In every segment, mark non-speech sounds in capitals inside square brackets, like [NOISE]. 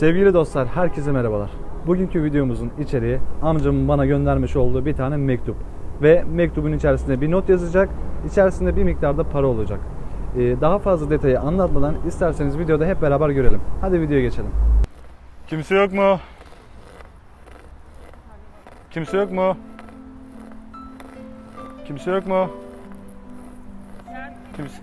Sevgili dostlar, herkese merhabalar. Bugünkü videomuzun içeriği amcamın bana göndermiş olduğu bir tane mektup. Ve mektubun içerisinde bir not yazacak, içerisinde bir miktarda para olacak. Ee, daha fazla detayı anlatmadan isterseniz videoda hep beraber görelim. Hadi videoya geçelim. Kimse yok mu? Kimse yok mu? Kimse yok mu? Kimse...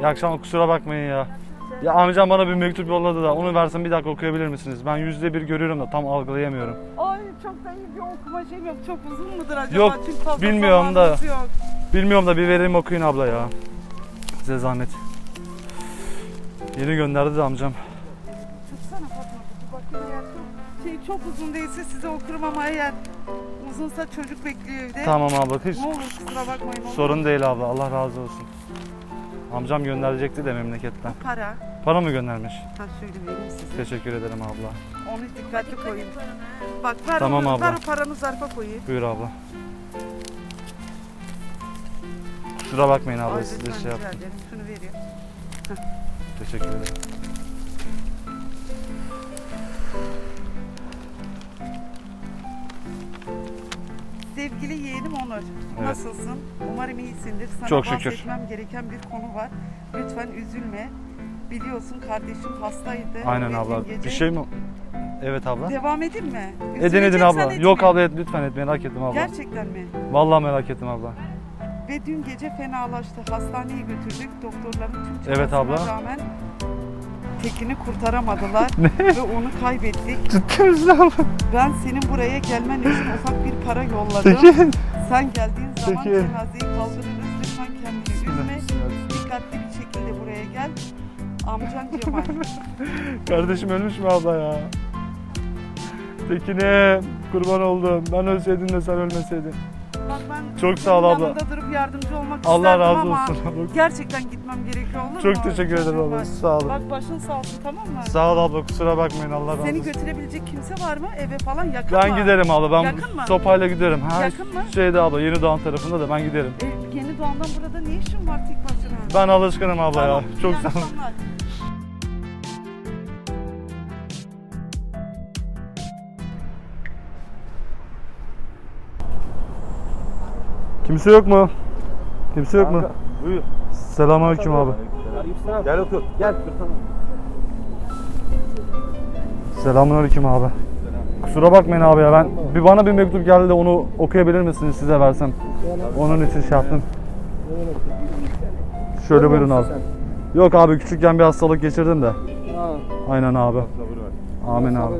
İyi akşamlar kusura bakmayın ya. Ya amcam bana bir mektup yolladı da onu versen bir dakika okuyabilir misiniz? Ben yüzde bir görüyorum da tam algılayamıyorum. Ay çok da iyi bir okuma şeyim yok. Çok uzun mudur acaba? Yok, Çünkü fazla bilmiyorum da. Yok. Bilmiyorum da bir vereyim okuyun abla ya. Size zahmet. Yeni gönderdi de amcam. Tutsana Fatma. Bir bakayım eğer çok, şey çok uzun değilse size okurum ama eğer uzunsa çocuk bekliyor evde. Tamam abla hiç Ne olur kusura bakmayın. olur. sorun değil abla Allah razı olsun. Amcam gönderecekti de memleketten. Para. Para mı göndermiş? Ha şöyle vereyim size. Teşekkür ederim abla. Onu dikkatli koyun. Bak ver, Tamam onu, abla. ver o paranı zarfa koyayım. Buyur abla. Kusura bakmayın abla Ay, size lütfen şey rica yaptım. ederim. Şunu vereyim. Teşekkür ederim. Sevgili yeğenim Onur, nasılsın? Umarım iyisindir. Sana Çok şükür. bahsetmem gereken bir konu var. Lütfen üzülme. Biliyorsun kardeşim hastaydı. Aynen abla. gece- Bir şey mi? Evet abla. Devam edeyim mi? Edin edin Üzüleceksen abla. etme. Yok abla et, lütfen et merak ettim abla. Gerçekten mi? Vallahi merak ettim abla. Ve dün gece fenalaştı. Hastaneye götürdük. Doktorların tüm Evet abla. rağmen Tekin'i kurtaramadılar [LAUGHS] ve onu kaybettik. Ciddi misin abla? Ben senin buraya gelmen için ufak bir para yolladım. Sen geldiğin zaman Tekin. cenazeyi kaldırırız. Amcan Cemal. [LAUGHS] Kardeşim ölmüş mü abla ya? Tekin'im kurban oldum. Ben ölseydim de sen ölmeseydin. Bak ben Çok sağ ol senin abla. yanında durup yardımcı olmak Allah isterdim razı ama olsun gerçekten gitmem gerekiyor olur mu? Çok teşekkür ederim Çocuğum abla. var. Sağ olun. Bak başın sağ olsun tamam mı? Sağ ol abla kusura bakmayın Allah razı Seni olsun. götürebilecek kimse var mı? Eve falan yakın Ben mı? giderim abla. Ben Yakın mı? sopayla giderim. Ha, Yakın mı? Şeyde abla Yeni Doğan tarafında da ben giderim. E, Yeni Doğan'dan burada ne işin var tek başına? Ben alışkınım abla ya. Çok sağ ol. Kimse yok mu? Kimse yok mu? Buyur. Selamünaleyküm abi. Gel otur. Gel. Selamünaleyküm abi. Kusura bakmayın abi ya ben bir bana bir mektup geldi de onu okuyabilir misiniz size versem? Onun için şey yaptım. Şöyle buyurun abi. Yok abi küçükken bir hastalık geçirdim de. Aynen abi. Amin abi.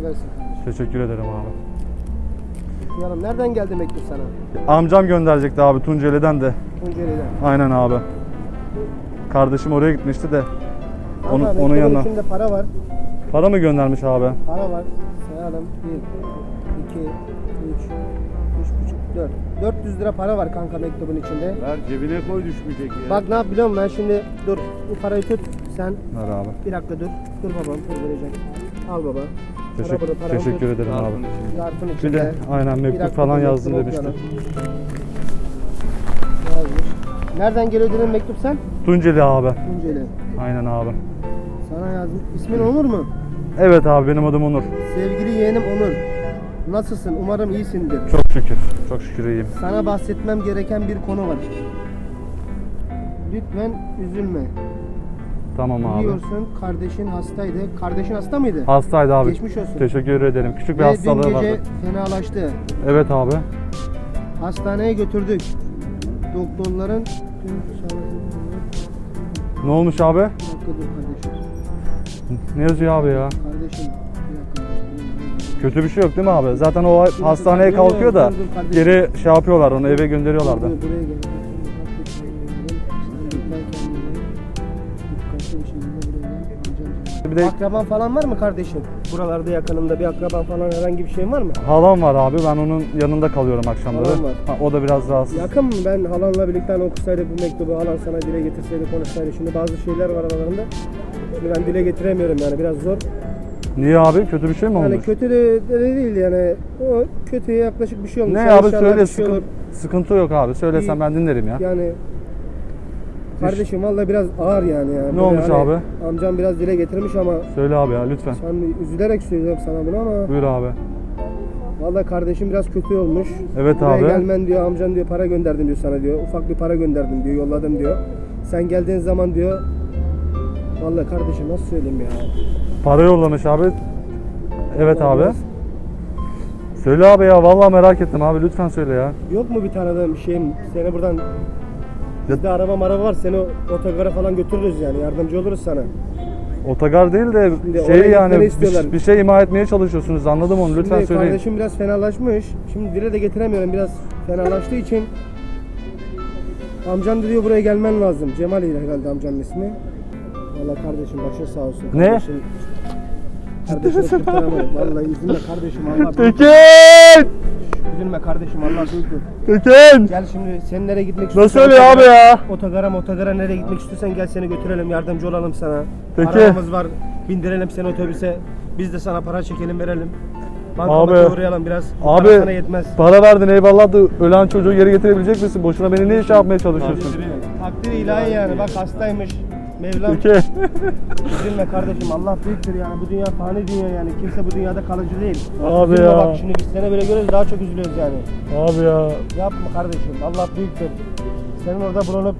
Teşekkür ederim abi. Yanım nereden geldi mektup sana? Amcam gönderecekti abi Tunceli'den de. Tunceli'den. Aynen abi. Kardeşim oraya gitmişti de. Onu- Ama onun mektubun yanına. içinde para var. Para mı göndermiş abi? Para var. Sayalım. 1, 2, 3, 3,5, 4. 400 lira para var kanka mektubun içinde. Ver cebine koy düşmeyecek ya. Bak ne yap biliyor musun ben şimdi dur bu parayı tut sen Ver abi. bir dakika dur. Dur babam dur vereceğim. Al baba. Teşekkür, teşekkür ederim abi. Zarfın Bir de aynen mektup falan yazdım demişti. Yazmış. Nereden geliyor dedin mektup sen? Tunceli abi. Tunceli. Aynen abi. Sana yazmış. İsmin Onur mu? Evet abi benim adım Onur. Sevgili yeğenim Onur. Nasılsın? Umarım iyisindir. Çok şükür. Çok şükür iyiyim. Sana bahsetmem gereken bir konu var. Lütfen üzülme. Tamam abi. Biliyorsun kardeşin hastaydı. Kardeşin hasta mıydı? Hastaydı abi. Geçmiş olsun. Teşekkür ederim. Küçük bir Ve dün hastalığı gece vardı. fenalaştı. Evet abi. Hastaneye götürdük. Doktorların tüm. Ne olmuş abi? Bir dakika dur kardeşim. Ne yazıyor abi ya? Kardeşim bir dakika. Kötü bir şey yok değil mi abi? Zaten o hastaneye kalkıyor da Dur, dur kardeşim. geri şey yapıyorlar onu eve gönderiyorlardı. Buraya gel. Bir şekilde buraya gel. Amcam Bir de Akraban falan var mı kardeşim? Buralarda yakınımda bir akraban falan herhangi bir şeyin var mı? halam var abi. Ben onun yanında kalıyorum akşamları. Halan var. Ha, o da biraz rahatsız. Yakın mı? Ben halanla birlikte hani okusaydık bu mektubu halan sana dile getirseydi konuşsaydı. Şimdi bazı şeyler var aralarında. Şimdi ben dile getiremiyorum yani biraz zor. Niye abi? Kötü bir şey mi olmuş? Yani kötü de, de değil yani. O kötüye yaklaşık bir şey olmuş. ne Yani abi inşallah söyle bir şey olur. sıkıntı, sıkıntı yok abi. Söylesen İyi. ben dinlerim ya. Yani Kardeşim valla biraz ağır yani. ya. Böyle olmuş hani abi? Amcam biraz dile getirmiş ama Söyle abi ya lütfen. an üzülerek söylüyorum sana bunu ama Buyur abi. valla kardeşim biraz kötü olmuş. Evet Buraya abi. gelmen diyor amcan diyor para gönderdim diyor sana diyor. Ufak bir para gönderdim diyor yolladım diyor. Sen geldiğin zaman diyor Valla kardeşim nasıl söyleyeyim ya. Para yollamış abi. Evet Vallahi abi. biraz- Söyle abi ya vallahi merak ettim abi lütfen söyle ya. Yok mu bir tanıdığın bir şeyin seni buradan Bizde araba maraba var seni otogara falan götürürüz yani yardımcı oluruz sana. Otogar değil de Şimdi oraya şey gitmeni yani bir, istiyorlar. bir şey ima etmeye çalışıyorsunuz anladım onu lütfen Şimdi söyleyin. kardeşim biraz fenalaşmış. Şimdi dile de getiremiyorum biraz fenalaştığı için. Amcan diyor buraya gelmen lazım. Cemal ile herhalde amcanın ismi. Valla kardeşim başı sağ olsun. Ne? Kardeşim, kardeşimi [LAUGHS] kurtaramadım. Vallahi üzülme kardeşim Allah. Tekin! Üzülme kardeşim Allah büyüktür. Tekin! Gel şimdi sen nereye gitmek Nasıl istiyorsan. öyle abi ya? Otogara motogara nereye gitmek istiyorsan gel seni götürelim yardımcı olalım sana. Peki. Arabamız var bindirelim seni otobüse. Biz de sana para çekelim verelim. Abi. Bankamata uğrayalım biraz. Bu Abi. para sana yetmez. Para verdin eyvallah da ölen çocuğu geri getirebilecek misin? Boşuna beni ne iş yapmaya çalışıyorsun? Takdir ilahi yani bak hastaymış. Mevlam Tekin! üzülme kardeşim Allah büyüktür yani bu dünya fani dünya yani kimse bu dünyada kalıcı değil. Abi Üzülme ya. Bak şimdi biz seni böyle görüyoruz daha çok üzülüyoruz yani. Abi ya. Yapma kardeşim Allah büyüktür. Senin orada bulunup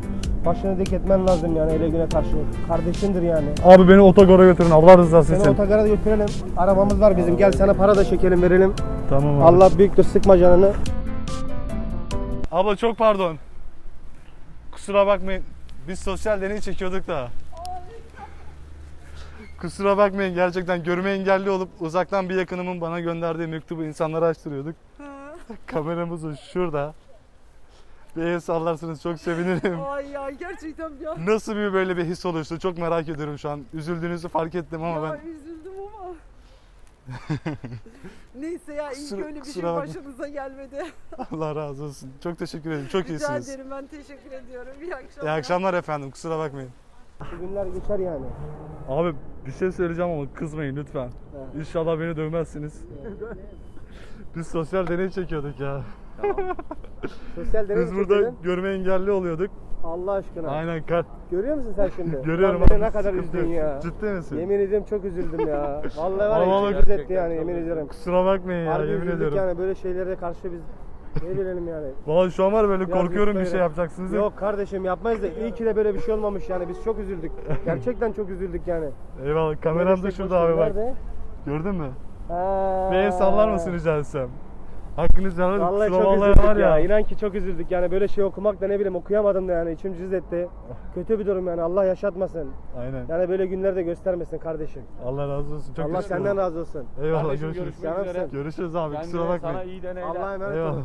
başını dik etmen lazım yani ele güne karşı. Kardeşindir yani. Abi beni otogara götürün Allah rızası Seni için. otogara götürelim. Arabamız var bizim. Gel sana para da çekelim verelim. Tamam abi. Allah büyüktür sıkma canını. Abla çok pardon. Kusura bakmayın. Biz sosyal deney çekiyorduk da. Kusura bakmayın gerçekten görme engelli olup uzaktan bir yakınımın bana gönderdiği mektubu insanlara açtırıyorduk. [LAUGHS] Kameramız da şurada. Bir el sallarsınız çok sevinirim. Ay ya gerçekten ya. Nasıl bir böyle bir his oluştu çok merak ediyorum şu an. Üzüldüğünüzü fark ettim ama ya ben üzüldüm ama. [LAUGHS] Neyse ya iyi Kusura- ki öyle bir şey kusura bakma. başınıza gelmedi. [LAUGHS] Allah razı olsun. Çok teşekkür ederim. Çok Rica iyisiniz. ederim ben teşekkür ediyorum. İyi akşamlar. İyi akşamlar efendim. Kusura bakmayın. Günler geçer yani. Abi bir şey söyleyeceğim ama kızmayın lütfen. İnşallah beni dövmezsiniz. Biz sosyal deney çekiyorduk ya. [LAUGHS] Sosyal deney Biz mi burada çekiyordun? görme engelli oluyorduk. Allah aşkına. Aynen kar. Görüyor musun sen şimdi? [LAUGHS] Görüyorum Lan beni abi, ne kadar sıkıntı üzdün yok. ya. Ciddi misin? Yemin ediyorum çok üzüldüm ya. [LAUGHS] Vallahi var Ama ya bak- çok etti yani yemin ediyorum. Kusura bakmayın ya Harbi yemin üzüldük ediyorum. yani böyle şeylere karşı biz ne bilelim yani. [LAUGHS] Vallahi şu an var böyle Biraz korkuyorum bir şey yapacaksınız. diye. Yok kardeşim yapmayız da iyi ki de böyle bir şey olmamış yani biz çok üzüldük. Gerçekten çok üzüldük yani. Eyvallah kameram da şey şurada abi bak. Gördün mü? Bir el sallar mısın rica etsem? Hakkınızı helal edin. Vallahi çok üzüldük var ya. ya. İnan ki çok üzüldük yani böyle şey okumak da ne bileyim okuyamadım da yani içim cız etti. Kötü bir durum yani Allah yaşatmasın. Aynen. Yani böyle günler de göstermesin kardeşim. Allah razı olsun. Çok Allah teşekkür senden ederim. razı olsun. Eyvallah Kardeşim, görüşürüz. görüşmek üzere. Canımsın. Görüşürüz abi kusura Kendine bakmayın. sana iyi deneyler. Allah'a emanet Eyvallah. olun.